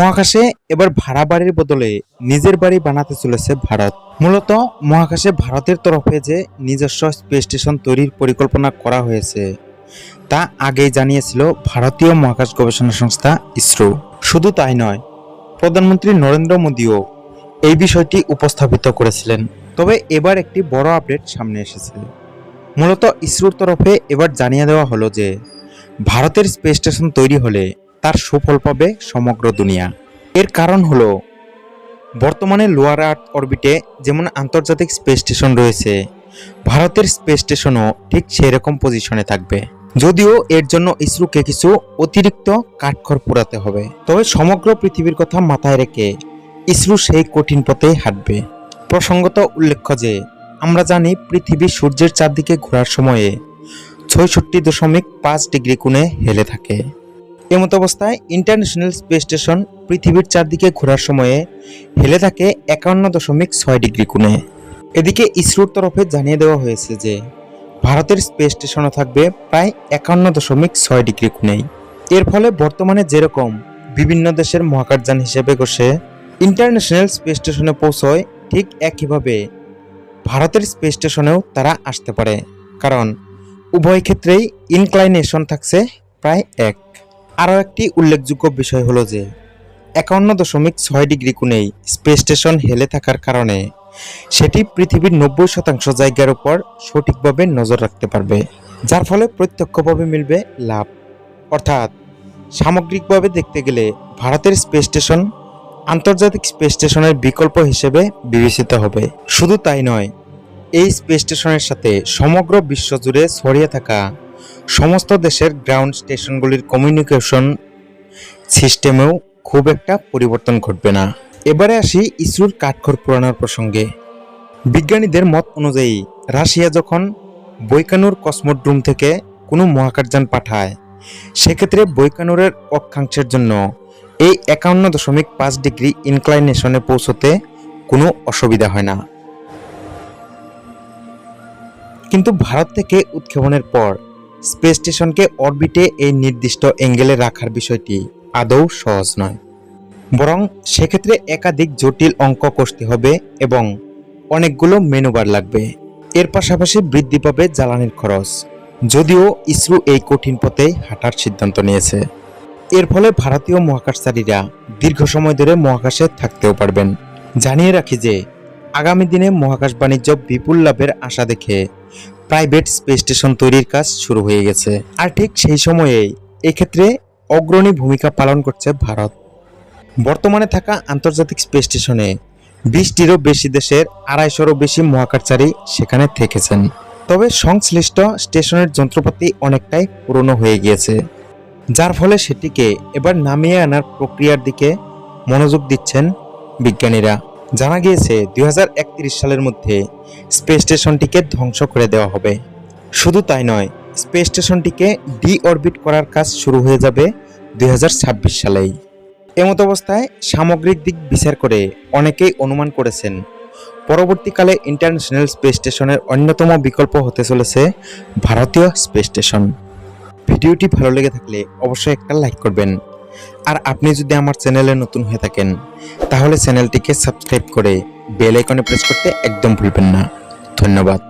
মহাকাশে এবার ভাড়া বাড়ির বদলে নিজের বাড়ি বানাতে চলেছে ভারত। মূলত মহাকাশে ভারতের তরফে যে নিজস্ব স্পেস স্টেশন তৈরির পরিকল্পনা করা হয়েছে, তা আগেই জানিয়েছিল ভারতীয় মহাকাশ গবেষণা সংস্থা ইসরো। শুধু তাই নয়, প্রধানমন্ত্রী নরেন্দ্র মোদীও এই বিষয়টি উপস্থাপিত করেছিলেন। তবে এবার একটি বড় আপডেট সামনে এসেছে। মূলত ইসরোর তরফে এবার জানিয়ে দেওয়া হলো যে, ভারতের স্পেস স্টেশন তৈরি হলে তার সুফল পাবে সমগ্র দুনিয়া। এর কারণ হলো, বর্তমানে লোয়ার আর্থ অরবিটে যেমন আন্তর্জাতিক স্পেস স্টেশন রয়েছে, ভারতের স্পেস স্টেশনও ঠিক সেরকম পজিশনে থাকবে। যদিও এর জন্য ইসরোকে কিছু অতিরিক্ত কাঠখড় পোড়াতে হবে। তবে সমগ্র পৃথিবীর কথা মাথায় রেখে ইসরো সেই কঠিন পথে হাঁটবে। প্রসঙ্গত উল্লেখ্য যে, আমরা জানি পৃথিবী সূর্যের চারদিকে ঘোরার সময়ে ছয়ষট্টি দশমিক পাঁচ ডিগ্রি কোণে হেলে থাকে। এমত অবস্থায় ইন্টারন্যাশনাল স্পেস স্টেশন পৃথিবীর চারদিকে ঘোরার সময়ে হেলে থাকে একান্ন দশমিক ছয় ডিগ্রি কোণে। এদিকে ইসরোর তরফে জানিয়ে দেওয়া হয়েছে যে, ভারতের স্পেস স্টেশনও থাকবে প্রায় একান্ন দশমিক ছয় ডিগ্রি কোণেই। এর ফলে বর্তমানে যেরকম বিভিন্ন দেশের মহাকাশযান হিসেবে বসে ইন্টারন্যাশনাল স্পেস স্টেশনে পৌঁছয়, ঠিক একইভাবে ভারতের স্পেস স্টেশনেও তারা আসতে পারে। কারণ উভয় ক্ষেত্রেই ইনক্লাইনেশন থাকছে প্রায় এক। আরও একটি উল্লেখযোগ্য বিষয় হলো যে, একান্ন দশমিক ছয় ডিগ্রি কোণেই স্পেস স্টেশন হেলে থাকার কারণে সেটি পৃথিবীর নব্বই শতাংশ জায়গার উপর সঠিকভাবে নজর রাখতে পারবে, যার ফলে প্রত্যক্ষভাবে মিলবে লাভ। অর্থাৎ, সামগ্রিকভাবে দেখতে গেলে ভারতের স্পেস স্টেশন আন্তর্জাতিক স্পেস স্টেশনের বিকল্প হিসেবে বিবেচিত হবে। শুধু তাই নয়, এই স্পেস স্টেশনের সাথে সমগ্র বিশ্ব জুড়ে ছড়িয়ে থাকা সমস্ত দেশের গ্রাউন্ড স্টেশনগুলির কমিউনিকেশন সিস্টেমেও খুব একটা পরিবর্তন ঘটবে না। এবারে আসি ইসরোর কাঠখড় পুরানোর প্রসঙ্গে। বিজ্ঞানীদের মত অনুযায়ী, রাশিয়া যখন বৈকানুর কসমোড্রুম থেকে কোনো মহাকাশযান পাঠায়, সেক্ষেত্রে বৈকানুরের অক্ষাংশের জন্য এই একান্ন দশমিক পাঁচ ডিগ্রি ইনক্লাইনেশনে পৌঁছতে কোনো অসুবিধা হয় না। কিন্তু ভারত থেকে উৎক্ষেপণের পর স্পেস স্টেশনকে অরবিটে এই নির্দিষ্ট অ্যাঙ্গেলে রাখার বিষয়টি আদৌ সহজ নয়। বরং সেক্ষেত্রে একাধিক জটিল অঙ্ক কষতে হবে এবং অনেকগুলো মেনুবার লাগবে। এর পাশাপাশি বৃদ্ধি পাবে জ্বালানির খরচ। যদিও ইসরো এই কঠিন পথে হাঁটার সিদ্ধান্ত নিয়েছে। এর ফলে ভারতীয় মহাকাশচারীরা দীর্ঘ সময় ধরে মহাকাশে থাকতেও পারবেন। জানিয়ে রাখি যে, আগামী দিনে মহাকাশ বাণিজ্য বিপুল লাভের আশা দেখে প্রাইভেট স্পেস স্টেশন তৈরির কাজ শুরু হয়ে গেছে। আর ঠিক সেই সময়েই এক্ষেত্রে অগ্রণী ভূমিকা পালন করছে ভারত। বর্তমানে থাকা আন্তর্জাতিক স্পেস স্টেশনে বিশটিরও বেশি দেশের আড়াইশোরও বেশি মহাকাশচারী সেখানে থেকেছেন। তবে সংশ্লিষ্ট স্টেশনের যন্ত্রপাতি অনেকটাই পুরনো হয়ে গিয়েছে। যার ফলে সেটিকে এবার নামিয়ে আনার প্রক্রিয়ার দিকে মনোযোগ দিচ্ছেন বিজ্ঞানীরা। জানা গিয়েছে দুই হাজার একত্রিশ সালের মধ্যে স্পেস স্টেশনটিকে ধ্বংস করে দেওয়া হবে। শুধু তাই নয়, স্পেস স্টেশনটিকে ডি অরবিট করার কাজ শুরু হয়ে যাবে দুই সালেই। এমত অবস্থায় সামগ্রিক দিক বিচার করে অনেকেই অনুমান করেছেন, পরবর্তীকালে ইন্টারন্যাশনাল স্পেস স্টেশনের অন্যতম বিকল্প হতে চলেছে ভারতীয় স্পেস স্টেশন। ভিডিওটি ভালো লেগে থাকলে অবশ্যই একটা লাইক করবেন। আর আপনি যদি আমার চ্যানেলে নতুন হয়ে থাকেন, তাহলে চ্যানেলটিকে সাবস্ক্রাইব করে বেল আইকনে প্রেস করতে একদম ভুলবেন না। ধন্যবাদ।